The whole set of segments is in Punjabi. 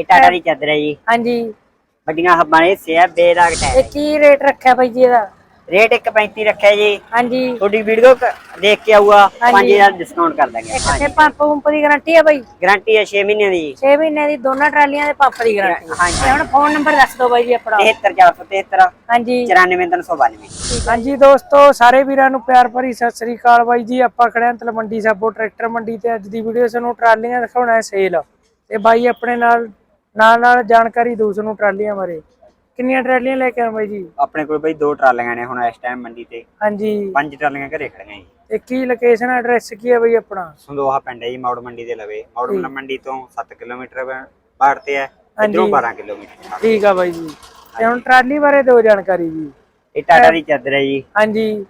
ਇਹ ਟਾਟਾ ਦੀ ਚਾਦਰ ਹੈ ਜੀ। ਹਾਂਜੀ। ਵੱਡੀਆਂ ਹੱਬਾਂ ਦੇ ਹਿੱਸੇ ਆ ਬੇਦਾਗ ਟਾਇਰ। ਇਹ ਕੀ ਰੇਟ ਰੱਖਿਆ ਬਾਈ ਜੀ ਇਹਦਾ। ਰੇਟ 1.35 ਰੱਖਿਆ ਜੀ। ਹਾਂਜੀ। ਤੁਹਾਡੀ ਵੀਡੀਓ ਦੇਖ ਕੇ ਆਊਗਾ ਹਾਂਜੀ। 5000 ਡਿਸਕਾਊਂਟ ਕਰ ਦਾਂਗੇ। ਤੇ ਪੰਪ ਪੰਪ ਦੀ ਗਾਰੰਟੀ ਹੈ ਬਾਈ। ਗਾਰੰਟੀ ਹੈ 6 ਮਹੀਨਿਆਂ ਦੀ। 6 ਮਹੀਨੇ ਦੀ ਦੋਨਾਂ ਟਰਾਲੀਆਂ ਦੇ ਪੰਪ ਦੀ ਗਾਰੰਟੀ ਹਾਂਜੀ। ਹੁਣ ਫੋਨ ਨੰਬਰ ਦੱਸ ਦਿਓ ਬਾਈ ਜੀ ਆਪਣਾ। 73473 ਹਾਂਜੀ। 94392 ਹਾਂਜੀ ਦੋਸਤੋ ਸਾਰੇ ਵੀਰਾਂ ਨੂੰ ਪਿਆਰ ਭਰੀ ਸਤਿ ਸ੍ਰੀ ਅਕਾਲ ਬਾਈ ਜੀ। ਆਪਾਂ ਖੜੇ ਹਾਂ ਤਲਮੰਡੀ ਸਾਬੋ ਟਰੈਕਟਰ ਮੰਡੀ ਤੇ। ਅੱਜ ਦੀ ਵੀਡੀਓ ਸਾਨੂੰ ਟਰਾਲੀਆਂ ਦਿਖਾਉਣਾ ਹੈ ਸੇਲ ਤੇ ਬਾਈ ਆਪਣੇ ਨਾਲ ਨਾਲ ਨਾਲ ਜਾਣਕਾਰੀ ਦਊ ਸਾਨੂੰ ਟਰਾਲੀਆਂ ਬਾਰੇ। ਕਿੰਨੀਆਂ ਟਰਾਲੀਆਂ ਲੈ ਕੇ ਆਏ ਬਾਈ ਜੀ? ਆਪਣੇ ਕੋਲ ਬਈ ਦੋ ਟਰਾਲੀਆਂ ਨੇ ਹੁਣ ਇਸ ਟਾਈਮ ਮੰਡੀ ਤੇ। ਹਾਂਜੀ। ਪੰਜ ਟਰਾਲੀਆਂ ਘਰੇ ਖੜੀਆਂ ਜੀ। ਤੇ ਕੀ ਲੋਕੇਸ਼ਨ ਐਡਰੈਸ ਕੀ ਹੈ ਬਾਈ ਆਪਣਾ? ਸੰਦੋਹਾ ਪਿੰਡ ਹੈ ਜੀ ਮੌੜ ਮੰਡੀ ਦੇ ਲਵੇ। ਮੌੜ ਮੰਡੀ ਤੋਂ 7 ਕਿਲੋਮੀਟਰ ਬਾੜ ਤੇ ਹੈ ਇਧਰੋਂ 12 ਕਿਲੋਮੀਟਰ। ਠੀਕ ਆ ਬਾਈ ਜੀ। ਤੇ ਹੁਣ ਟਰਾਲੀ ਬਾਰੇ ਦਿਓ ਜਾਣਕਾਰੀ ਜੀ। ਇਹ ਟਾਟਾ ਦੀ ਚਾਦਰ ਹੈ ਜੀ। ਹਾਂਜੀ।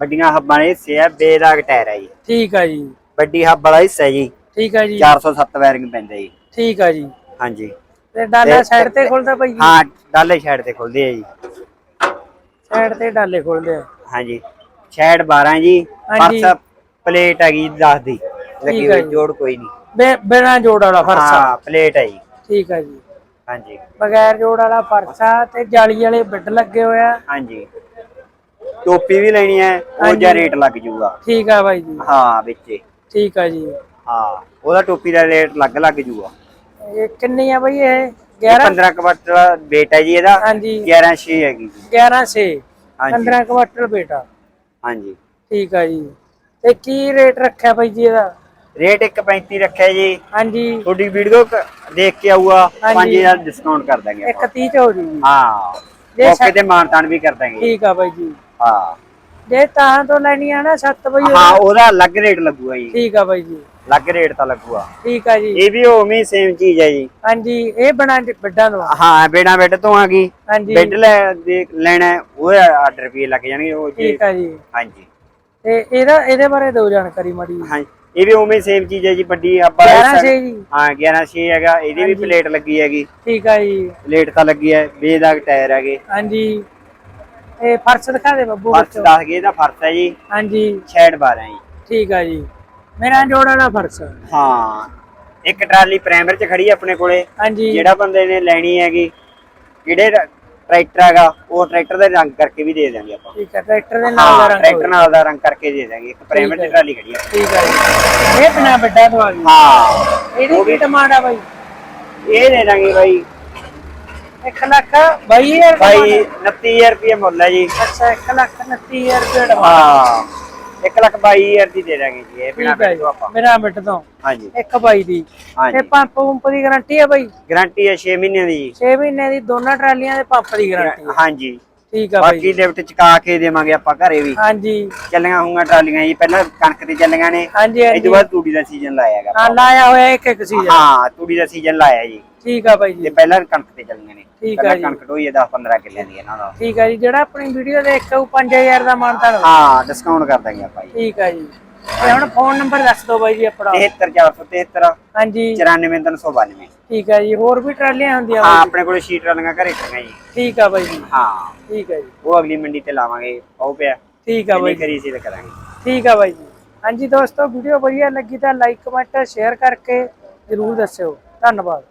ਵੱਡੀਆਂ ਹੱਬਾਂ ਦੇ ਹਿੱਸੇ ਆ ਬੇਦਾਗ ਟਾਇਰ ਹੈ ਜੀ। ਠੀਕ ਆ ਜੀ। ਵੱਡੀ ਹੱਬ ਵਾਲਾ ਹਿੱਸਾ ਹੈ ਜੀ। ਠੀਕ ਆ ਜੀ। 407 ਵਾਇਰਿੰਗ ਪੈਂਦਾ ਜੀ। ਠੀਕ ਆ ਜੀ। ਹਾਂਜੀ। ਤੇ ਡਾਲਾ ਸਾਈਡ ਤੇ ਖੁੱਲਦਾ ਬਾਈ ਜੀ? ਹਾਂ ਡਾਲੇ ਸਾਈਡ ਤੇ ਖੁੱਲਦੇ ਆ ਜੀ। ਸਾਈਡ ਤੇ ਡਾਲੇ ਖੁੱਲਦੇ ਆ। ਹਾਂਜੀ। ਸਾਈਡ 12 ਜੀ ਹਾਂਜੀ। ਫਰਸ ਪਲੇਟ ਹੈਗੀ 10 ਦੀ। ਲੱਗੀ ਠੀਕ ਹੈ ਹੋਈ ਜੀ। ਜੋੜ ਕੋਈ ਨਹੀਂ। ਬੇ- ਬਿਨਾਂ ਜੋੜ ਵਾਲਾ ਫਰਸਾ ਹਾਂ ਪਲੇਟ ਹੈ ਜੀ। ਠੀਕ ਆ ਜੀ। ਹਾਂਜੀ। ਬਗੈਰ ਜੋੜ ਵਾਲਾ ਫਰਸਾ ਤੇ ਜਾਲੀ ਵਾਲੇ ਬਿੱਡ ਲੱਗੇ ਹਾਂਜੀ। ਟੋਪੀ ਵੀ ਲੈਣੀ ਹੈ ਉਹ ਜਿਹਾ ਰੇਟ ਲੱਗ ਜਾਊਗਾ ਠੀਕ ਆ ਬਾਈ ਜੀ। ਹਾਂ ਵਿੱਚ। ਠੀਕ ਆ ਜੀ। ਹਾਂ ਉਹਦਾ ਟੋਪੀ ਦਾ ਰੇਟ ਲੱਗ ਲੱਗ ਜਾਊਗਾ ਇਹ ਕਿੰਨੀ ਆ ਬਾਈ ਇਹ? ਇਹ 11 15 ਕੁਆਟਰ weight ਹੈ ਜੀ ਇਹਦਾ। ਹਾਂਜੀ। 11 ਛੇ ਹੈਗੀ ਜੀ। 11 ਸੇ ਹਾਂਜੀ। 15 ਕੁਆਟਰ ਬੇਟਾ ਹਾਂਜੀ। ਠੀਕ ਆ ਜੀ। ਤੇ ਕੀ ਰੇਟ ਰੱਖਿਆ ਬਾਈ ਜੀ ਇਹਦਾ? ਰੇਟ 1.35 ਰੱਖਿਆ ਜੀ। ਹਾਂਜੀ। ਤੁਹਾਡੀ ਵੀਡੀਓ ਦੇਖ ਕੇ ਆਊਗਾ। ਹਾਂਜੀ। 5000 ਡਿਸਕਾਊਂਟ ਕਰ ਦਾਂਗੇ ਇੱਕ 30 ਚ ਹੋ ਜੂਗੀ। ਹਾਂ। ਮੌਕੇ ਤੇ ਮਾਨਤਾਨ ਵੀ ਕਰ ਦਾਂਗੇ। ਠੀਕ ਆ ਬਾਈ ਜੀ। ਹਾਂ। ਜੇ ਤਾਂ ਤੋਂ ਲੈਣੀ ਆ ਨਾ 7 ਵਜੇ ਹਾਂ ਉਹਦਾ। ਅਲੱਗ ਰੇਟ ਲੱਗੂਗਾ ਜੀ। ਠੀਕ ਆ ਬਾਈ ਜੀ। ਅਲੱਗ ਰੇਟ ਤਾਂ ਲੱਗੂਗਾ। ਠੀਕ ਆ ਜੀ। ਇਹ ਵੀ ਉਵੇਂ ਸੇਮ ਚੀਜ਼ ਹੈ ਜੀ। ਹਾਂਜੀ ਇਹ ਬਣਾ ਵੱਡਾਂ ਆ। ਹਾਂ ਬੇੜਾ ਬੈੱਡ ਤੋਂ ਆ ਗਈ। ਹਾਂਜੀ। ਬੈੱਡ ਲੈ ਦੇਖ ਲੈਣਾ ਹੈ, ਉਹ 8 ਰੁਪਏ ਲੱਗ ਜਾਣਗੇ ਉਹ ਜੀ ਠੀਕ ਆ ਜੀ। ਹਾਂਜੀ। ਤੇ ਇਹਦਾ ਇਹਦੇ ਬਾਰੇ ਦਿਓ ਜਾਣਕਾਰੀ ਮਾੜੀ ਹਾਂ ਇਹ ਵੀ ਉਵੇਂ ਸੇਮ ਚੀਜ਼ ਹੈ ਜੀ ਵੱਡੀ ਆਪਾਂ 11 ਸੇ ਜੀ। ਹਾਂ 11 6 ਹੈਗਾ ਇਹਦੀ ਵੀ ਪਲੇਟ ਲੱਗੀ ਹੈਗੀ। ਠੀਕ ਆ ਜੀ। ਪਲੇਟ ਤਾਂ ਲੱਗੀ ਹੈ ਬੇਦਾਗ ਟਾਇਰ ਹੈਗੇ। ਹਾਂਜੀ। ਇਹ ਫਰਸ਼ ਦਿਖਾ ਦੇ ਬੱਬੂ ਫਰਸ਼ 10 ਗੇ ਦਾ ਫਰਸ਼ ਹੈ ਜੀ। ਹਾਂਜੀ। ਛੇੜ 12 ਜੀ। ਠੀਕ ਆ ਜੀ। ਮੇਰਾ ਜੋੜ ਵਾਲਾ ਫਰਸ਼ ਹਾਂ ਇੱਕ ਟਰਾਲੀ ਪ੍ਰਾਈਮਰ ਚ ਖੜੀ ਹੈ ਆਪਣੇ ਕੋਲੇ। ਹਾਂਜੀ। ਜਿਹੜਾ ਬੰਦੇ ਨੇ ਲੈਣੀ ਹੈਗੀ ਜਿਹੜੇ ਰ- ਟਰੈਕਟਰ ਹੈਗਾ ਉਹ ਟਰੈਕਟਰ ਦਾ ਰੰਗ ਕਰਕੇ ਵੀ ਦੇ ਦਾਂਗੇ ਆਪਾਂ। ਠੀਕ ਆ ਟਰੈਕਟਰ ਦੇ ਨਾਲ ਦਾ ਹਾਂ ਰੰਗ ਟਰੈਕਟਰ ਨਾਲ ਦਾ ਰੰਗ ਕਰਕੇ ਦੇ ਦਾਂਗੇ ਇੱਕ ਪ੍ਰਾਈਮਰ ਚ ਟਰਾਲੀ ਖੜੀ ਹੈ ਠੀਕ ਆ ਜੀ। ਇਹ ਬਿਨਾ ਵੱਡਾ ਗਈ ਹਾਂ। ਇਹਦੀ ਕੀ ਡਿਮਾਂਡ ਆ ਬਾਈ? ਇਹ ਦੇ ਦਾਂਗੇ ਬਾਈ। 1 ਲੱਖ 22000 ਬਾਈ 29000 ਰੁਪਏ ਮੁੱਲ ਹੈ ਜੀ। ਅੱਛਾ 1 ਲੱਖ 29000 ਰੁਪਏ ਡਿਮਾਂਡ ਹਾਂ। 1 ਲੱਖ 22000 ਦੀ ਦੇ ਦਾਂਗੇ ਜੀ ਇਹ ਬਿਨਾ ਠੀਕ ਆ ਬਿੱਲ ਜੀ ਤੋਂ ਆਪਾਂ। ਬਿਨਾ ਵੱਡ ਤੋਂ। ਹਾਂਜੀ। ਇੱਕ ਬਾਈ ਦੀ। ਹਾਂਜੀ। ਤੇ ਪੰਪ ਪੰਪ ਦੀ ਗਾਰੰਟੀ ਆ ਬਾਈ? ਗਾਰੰਟੀ ਹੈ 6 ਮਹੀਨਿਆਂ ਦੀ। ਜੀ 6 ਮਹੀਨੇ ਦੀ ਦੋਨਾਂ ਟਰਾਲੀਆਂ ਦੇ ਪੰਪ ਦੀ ਗਾਰੰਟੀ ਹਾਂਜੀ। ਠੀਕ ਆ ਬਾਈ ਬਾਕੀ ਲਿਫਟ ਚਕਾ ਕੇ ਦੇਵਾਂਗੇ ਆਪਾਂ ਘਰੇ ਵੀ। ਹਾਂਜੀ। ਚੱਲੀਆਂ ਹੋਊਗਾ ਟਰਾਲੀਆਂ ਜੀ ਪਹਿਲਾਂ ਕਣਕ ਤੇ ਚੱਲੀਆਂ ਨੇ। ਹਾਂਜੀ ਇਸ ਹਾਂਜੀ। ਤੋਂ ਬਾਅਦ ਤੂੜੀ ਦਾ ਸੀਜ਼ਨ ਲਾਇਆਗਾ ਹਾਂ ਲਾਇਆ ਹੋਇਆ ਇੱਕ ਇੱਕ ਸੀਜ਼ਨ ਹਾਂ ਤੂੜੀ ਦਾ ਸੀਜ਼ਨ ਲਾਇਆ ਜੀ। ਠੀਕ ਆ ਬਾਈ ਤੇ ਜੀ ਪਹਿਲਾਂ ਕਣਕ ਤੇ ਚੱਲੀਆਂ ਨੇ। ਠੀਕ ਆ ਪਹਿਲਾਂ ਜੀ। ਕਣਕ ਢੋਈ 10 15 ਕਿੱਲਿਆਂ ਦੀ ਇਹਨਾਂ ਦਾ। ਠੀਕ ਆ ਜੀ ਜਿਹੜਾ ਆਪਣੀ ਵੀਡੀਓ ਦੇਖ ਕੇ 5000 ਦਾ ਮਾਨਤਾ ਲਓ ਹਾਂ ਡਿਸਕਾਊਂਟ ਕਰ ਦਾਂਗੇ ਆਪਾਂ ਜੀ। ਠੀਕ ਆ ਜੀ। ਤੇ ਹੁਣ ਫੋਨ ਨੰਬਰ ਦੱਸ ਦਿਓ ਬਾਈ ਜੀ ਆਪਣਾ। 73473 ਹਾਂਜੀ। 94392 ਠੀਕ ਆ ਜੀ ਹੋਰ ਵੀ ਟਰਾਲੀਆਂ ਹੁੰਦੀਆਂ ਹਾਂ ਆਪਣੇ ਕੋਲ ਸ਼ੀਟ ਟਰਾਲੀਆਂ ਘਰੇ ਖੜੀਆਂ ਜੀ। ਠੀਕ ਆ ਬਾਈ ਜੀ। ਹਾਂ। ਠੀਕ ਆ ਜੀ। ਉਹ ਅਗਲੀ ਮੰਡੀ ਤੇ ਲਾਵਾਂਗੇ ਉਹ ਪਿਆ। ਠੀਕ ਆ ਬਾਈ ਕਰੀ ਸੀ ਤਾਂ ਕਰਾਂਗੇ। ਠੀਕ ਆ ਬਾਈ ਜੀ। ਹਾਂਜੀ ਦੋਸਤੋ ਵੀਡੀਓ ਵਧੀਆ ਲੱਗੀ ਤਾਂ ਲਾਈਕ ਕਮੈਂਟ ਸ਼ੇਅਰ ਕਰਕੇ ਜਰੂਰ ਦੱਸਿਓ। ਧੰਨਵਾਦ।